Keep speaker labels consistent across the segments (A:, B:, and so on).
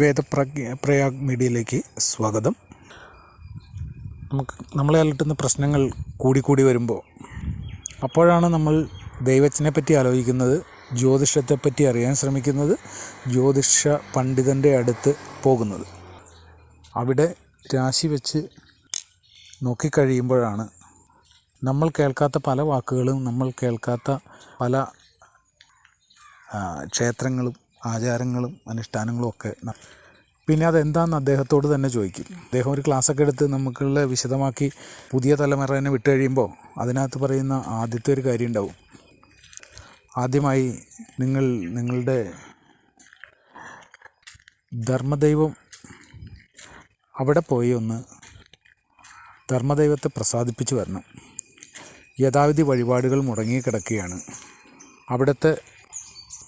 A: വേദപ്രജ്ഞ പ്രയാഗ് മീഡിയയിലേക്ക് സ്വാഗതം. നമുക്ക് നമ്മളെ അലട്ടുന്ന പ്രശ്നങ്ങൾ കൂടിക്കൂടി വരുമ്പോൾ അപ്പോഴാണ് നമ്മൾ ദൈവത്തിനെ പറ്റി ആലോചിക്കുന്നത് ജ്യോതിഷത്തെപ്പറ്റി അറിയാൻ ശ്രമിക്കുന്നത് ജ്യോതിഷ പണ്ഡിതന്റെ അടുത്ത് പോകുന്നത്. അവിടെ രാശി വെച്ച് നോക്കിക്കഴിയുമ്പോഴാണ് നമ്മൾ കേൾക്കാത്ത പല വാക്കുകളും നമ്മൾ കേൾക്കാത്ത പല ക്ഷേത്രങ്ങളും ആചാരങ്ങളും അനുഷ്ഠാനങ്ങളും ഒക്കെ പിന്നെ അതെന്താണെന്ന് അദ്ദേഹത്തോട് തന്നെ ചോദിക്കും. അദ്ദേഹം ഒരു ക്ലാസ്സൊക്കെ എടുത്ത് നമുക്കുള്ള വിശദമാക്കി പുതിയ തലമുറേനെ വിട്ട് കഴിയുമ്പോൾ അതിനകത്ത് പറയുന്ന ആദ്യത്തെ ഒരു കാര്യം ഉണ്ടാവും. ആദ്യമായി നിങ്ങൾ നിങ്ങളുടെ ധർമ്മദൈവം അവിടെ പോയി ഒന്ന് ധർമ്മദൈവത്തെ പ്രസാദിപ്പിച്ച് വരണം. യഥാവിധി വഴിപാടുകൾ മുടങ്ങിക്കിടക്കുകയാണ് അവിടുത്തെ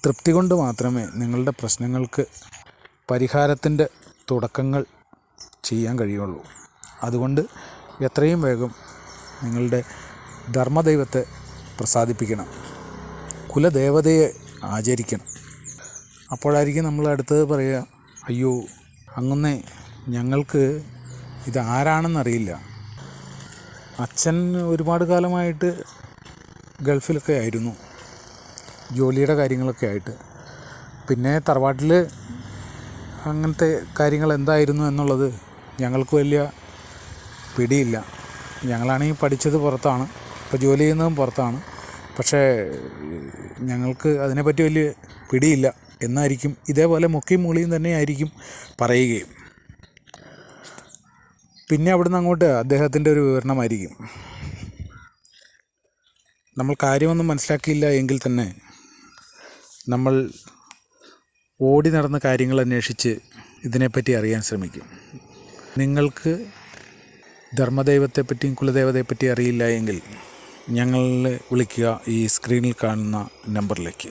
A: തൃപ്തി കൊണ്ട് മാത്രമേ നിങ്ങളുടെ പ്രശ്നങ്ങൾക്ക് പരിഹാരത്തിന്റെ തുടക്കങ്ങൾ ചെയ്യാൻ കഴിയുള്ളൂ. അതുകൊണ്ട് എത്രയും വേഗം നിങ്ങളുടെ ധർമ്മദൈവത്തെ പ്രസാദിപ്പിക്കണം. കുലദേവതയെ ആചരിക്കണം. അപ്പോഴായിരിക്കും നമ്മൾ അടുത്തത് പറയുക അയ്യോ അങ്ങനെ ഞങ്ങൾക്ക് ഇത് ആരാണെന്നറിയില്ല. അച്ഛൻ ഒരുപാട് കാലമായിട്ട് ഗൾഫിലൊക്കെ ആയിരുന്നു. ജോലിയുടെ കാര്യങ്ങളൊക്കെ ആയിട്ട്. പിന്നെ തറവാട്ടിൽ അങ്ങനത്തെ കാര്യങ്ങൾ എന്തായിരുന്നു എന്നുള്ളത് ഞങ്ങൾക്ക് വലിയ പിടിയില്ല. ഞങ്ങളാണെങ്കിൽ പഠിച്ചത് പുറത്താണ്. ഇപ്പോൾ ജോലി ചെയ്യുന്നതും പുറത്താണ്. പക്ഷേ ഞങ്ങൾക്ക് അതിനെപ്പറ്റി വലിയ പിടിയില്ല എന്നായിരിക്കും. ഇതേപോലെ മുക്കിയും മൂളിയും തന്നെയായിരിക്കും പറയുകയും. പിന്നെ അവിടുന്ന് അങ്ങോട്ട് അദ്ദേഹത്തിന്റെ ഒരു വിവരണമായിരിക്കും. നമ്മൾ കാര്യമൊന്നും മനസ്സിലാക്കിയില്ല എങ്കിൽ തന്നെ നമ്മൾ ഓടി നടന്ന കാര്യങ്ങൾ അന്വേഷിച്ച് ഇതിനെപ്പറ്റി അറിയാൻ ശ്രമിക്കും. നിങ്ങൾക്ക് ധർമ്മദൈവത്തെപ്പറ്റിയും കുലദേവതയെപ്പറ്റി അറിയില്ല എങ്കിൽ ഞങ്ങളെ വിളിക്കുക ഈ സ്ക്രീനിൽ കാണുന്ന നമ്പറിലേക്ക്.